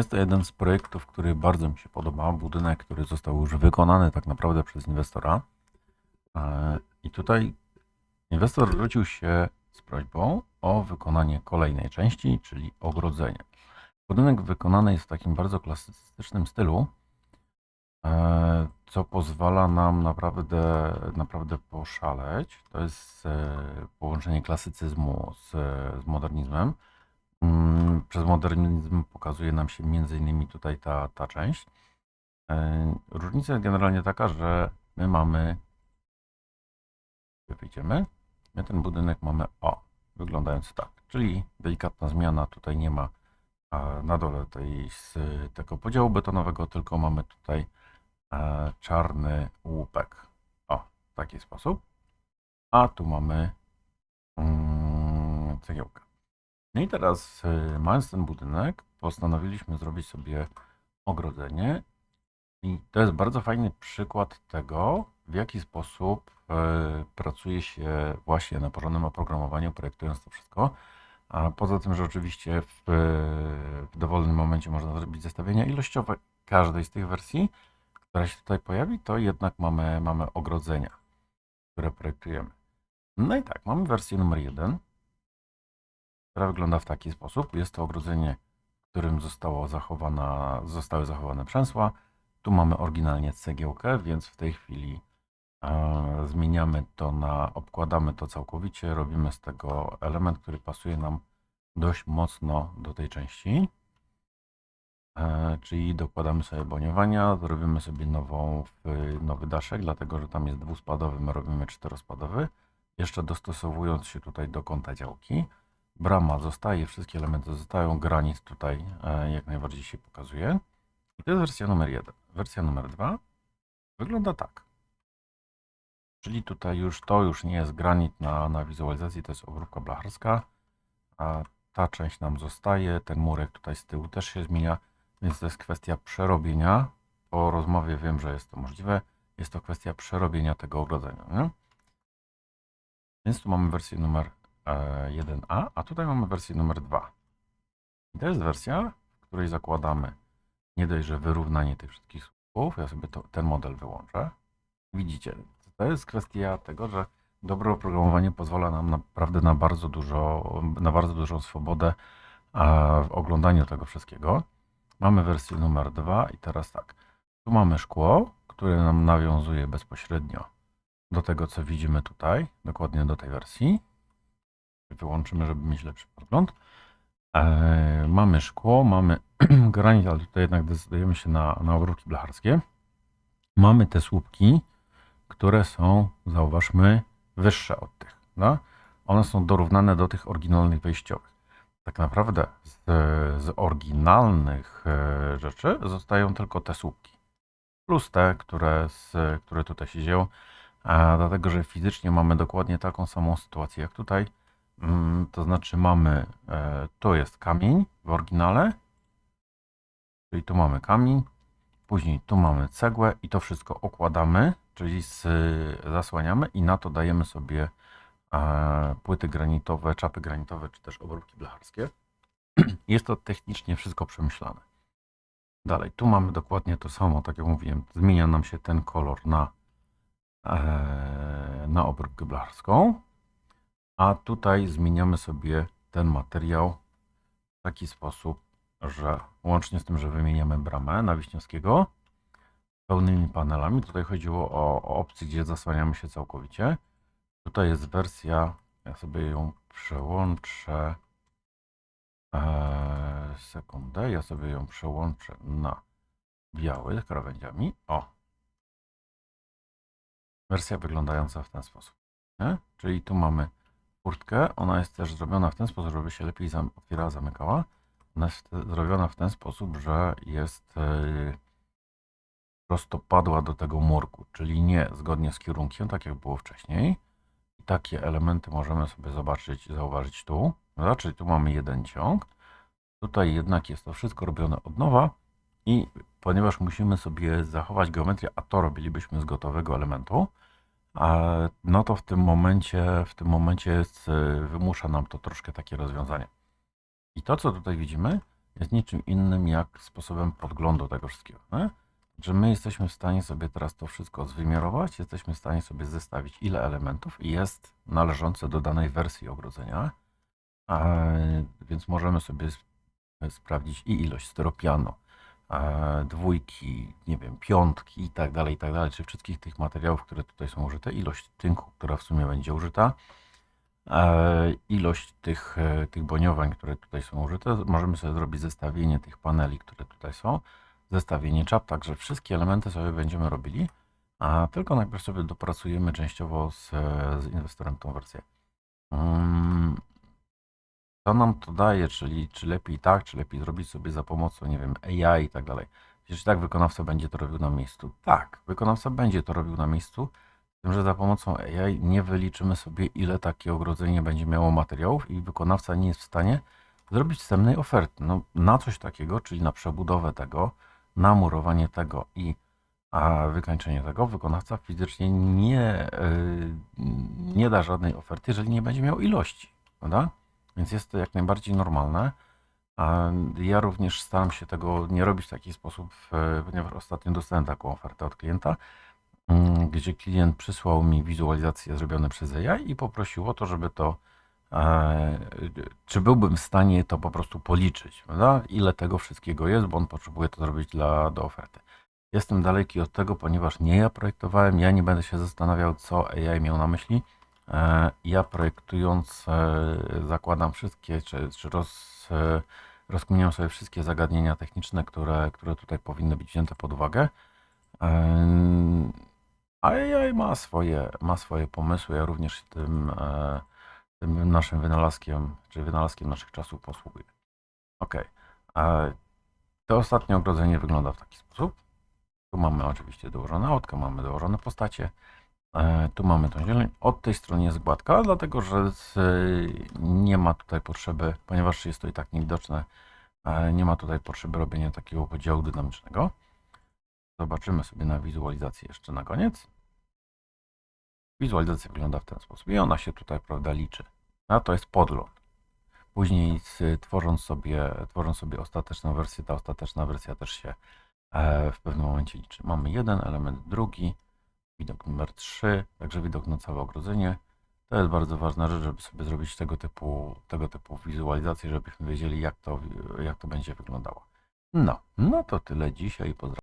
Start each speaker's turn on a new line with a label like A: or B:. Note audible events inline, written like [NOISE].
A: Jest to jeden z projektów, który bardzo mi się podoba. Budynek, który został już wykonany tak naprawdę przez inwestora. E, I tutaj inwestor zwrócił się z prośbą o wykonanie kolejnej części, czyli ogrodzenie. Budynek wykonany jest w takim bardzo klasycznym stylu, e, co pozwala nam naprawdę, naprawdę poszaleć. To jest e, połączenie klasycyzmu z, z modernizmem. Mm, Przez modernizm pokazuje nam się między innymi tutaj ta, ta część. E, Różnica jest generalnie taka, że my mamy, wyjdziemy, my ten budynek mamy o, wyglądający tak, czyli delikatna zmiana, tutaj nie ma na dole tej, z tego podziału betonowego, tylko mamy tutaj e, czarny łupek. O, w taki sposób. A tu mamy mm, cegiełkę. No i teraz, y, mając ten budynek, postanowiliśmy zrobić sobie ogrodzenie. I to jest bardzo fajny przykład tego, w jaki sposób e, pracuje się właśnie na porządnym oprogramowaniu, projektując to wszystko. A poza tym, że oczywiście w, w dowolnym momencie można zrobić zestawienia ilościowe każdej z tych wersji, która się tutaj pojawi, to jednak mamy, mamy ogrodzenia, które projektujemy. No i tak, mamy wersję numer jeden która wygląda w taki sposób. Jest to ogrodzenie, w którym zostało zachowana, zostały zachowane przęsła. Tu mamy oryginalnie cegiełkę, więc w tej chwili e, zmieniamy to na, obkładamy to całkowicie, robimy z tego element, który pasuje nam dość mocno do tej części. E, czyli dokładamy sobie boniowania, zrobimy sobie nową, nowy daszek, dlatego że tam jest dwuspadowy, my robimy czterospadowy. Jeszcze dostosowując się tutaj do kąta działki. Brama zostaje, wszystkie elementy zostają, granit tutaj e, jak najbardziej się pokazuje. I to jest wersja numer jeden. Wersja numer dwa wygląda tak. Czyli tutaj już to już nie jest granit na, na wizualizacji, to jest obróbka blacharska. A ta część nam zostaje, ten murek tutaj z tyłu też się zmienia, więc to jest kwestia przerobienia. Po rozmowie wiem, że jest to możliwe. Jest to kwestia przerobienia tego ogrodzenia. Nie? Więc tu mamy wersję numer 1A, a tutaj mamy wersję numer 2. I to jest wersja, w której zakładamy nie dość, że wyrównanie tych wszystkich słupów, ja sobie to, ten model wyłączę. Widzicie, to jest kwestia tego, że dobre oprogramowanie pozwala nam naprawdę na bardzo dużo, na bardzo dużą swobodę a, w oglądaniu tego wszystkiego. Mamy wersję numer 2 i teraz tak, tu mamy szkło, które nam nawiązuje bezpośrednio do tego, co widzimy tutaj, dokładnie do tej wersji. Wyłączymy, żeby mieć lepszy podgląd. E, mamy szkło, mamy [CLEARS THROAT] granit, ale tutaj jednak decydujemy się na, na obróbki blacharskie. Mamy te słupki, które są, zauważmy, wyższe od tych. No? One są dorównane do tych oryginalnych wejściowych. Tak naprawdę z, z oryginalnych e, rzeczy zostają tylko te słupki. Plus te, które, z, które tutaj się dzieją. A dlatego, że fizycznie mamy dokładnie taką samą sytuację jak tutaj. Mm, To znaczy mamy, e, to jest kamień w oryginale, czyli tu mamy kamień, później tu mamy cegłę i to wszystko okładamy, czyli zasłaniamy i na to dajemy sobie e, płyty granitowe, czapy granitowe czy też obróbki blacharskie. [CLEARS THROAT] Jest to technicznie wszystko przemyślane. Dalej, tu mamy dokładnie to samo, tak jak mówiłem, zmienia nam się ten kolor na, e, na obróbkę blacharską. A tutaj zmieniamy sobie ten materiał w taki sposób, że łącznie z tym, że wymieniamy bramę na Wiśniowskiego pełnymi panelami. Tutaj chodziło o, opcję, gdzie zasłaniamy się całkowicie. Tutaj jest wersja, ja sobie ją przełączę. Eee, sekundę, ja sobie ją przełączę na biały krawędziami. O! Wersja wyglądająca w ten sposób. Nie? Czyli tu mamy furtkę. Ona jest też zrobiona w ten sposób, żeby się lepiej zam- otwierała, zamykała. Ona jest e, zrobiona w ten sposób, że jest yy, prostopadła do tego murku, czyli nie zgodnie z kierunkiem, tak jak było wcześniej. I takie elementy możemy sobie zobaczyć, zauważyć tu. No, czyli tu mamy jeden ciąg. Tutaj jednak jest to wszystko robione od nowa i ponieważ musimy sobie zachować geometrię, a to robilibyśmy z gotowego elementu, no to w tym momencie, w tym momencie jest, y, wymusza nam to troszkę takie rozwiązanie. I to, co tutaj widzimy, jest niczym innym jak sposobem podglądu tego wszystkiego. Nie? Że my jesteśmy w stanie sobie teraz to wszystko zwymiarować, jesteśmy w stanie sobie zestawić, ile elementów jest należące do danej wersji ogrodzenia. E, więc możemy sobie sp- sprawdzić i ilość styropianu, e, dwójki, nie wiem, piątki i tak dalej, i tak dalej, czy wszystkich tych materiałów, które tutaj są użyte, ilość tynku, która w sumie będzie użyta, e, ilość tych, e, tych boniowań, które tutaj są użyte. Możemy sobie zrobić zestawienie tych paneli, które tutaj są, zestawienie czap, także wszystkie elementy sobie będziemy robili, a tylko najpierw sobie dopracujemy częściowo z, z inwestorem tą wersję. Mm, co nam to daje, czyli czy lepiej tak, czy lepiej zrobić sobie za pomocą, nie wiem, AI i tak dalej. Przecież tak wykonawca będzie to robił na miejscu. Tak, wykonawca będzie to robił na miejscu, z tym, że za pomocą AI nie wyliczymy sobie, ile takie ogrodzenie będzie miało materiałów i wykonawca nie jest w stanie zrobić wstępnej oferty. No, na coś takiego, czyli na przebudowę tego, na murowanie tego i a wykończenie tego, wykonawca fizycznie nie, yy, nie da żadnej oferty, jeżeli nie będzie miał ilości, prawda? Więc jest to jak najbardziej normalne. A ja również staram się tego nie robić w taki sposób, e, ponieważ ostatnio dostałem taką ofertę od klienta, mm, gdzie klient przysłał mi wizualizacje zrobione przez AI i poprosił o to, żeby to, e, czy byłbym w stanie to po prostu policzyć, prawda? ile tego wszystkiego jest, bo on potrzebuje to zrobić dla, do oferty. Jestem daleki od tego, ponieważ nie ja projektowałem, ja nie będę się zastanawiał, co AI miał na myśli. E, Ja projektując e, zakładam wszystkie, czy, czy roz, e, rozkminiam sobie wszystkie zagadnienia techniczne, które, które tutaj powinny być wzięte pod uwagę. AI ma swoje, ma swoje pomysły. Ja również tym, tym naszym wynalazkiem, czy wynalazkiem naszych czasów posługuję. Ok. To ostatnie ogrodzenie wygląda w taki sposób. Tu mamy oczywiście dołożone autka, mamy dołożone postacie. E, Tu mamy tą zieleń. Od tej strony jest gładka, dlatego że z, nie ma tutaj potrzeby, ponieważ jest to i tak niewidoczne, e, nie ma tutaj potrzeby robienia takiego podziału dynamicznego. Zobaczymy sobie na wizualizację jeszcze na koniec. Wizualizacja wygląda w ten sposób i ona się tutaj, prawda, liczy. A to jest podgląd. Później tworząc, sobie, tworząc sobie ostateczną wersję, ta ostateczna wersja też się e, w pewnym momencie liczy. Mamy jeden element, drugi, widok numer 3, także widok na całe ogrodzenie. To jest bardzo ważna rzecz, żeby sobie zrobić tego typu, tego typu wizualizację, żebyśmy wiedzieli, jak to, jak to będzie wyglądało. No, no to tyle dzisiaj. Pozdrawiam.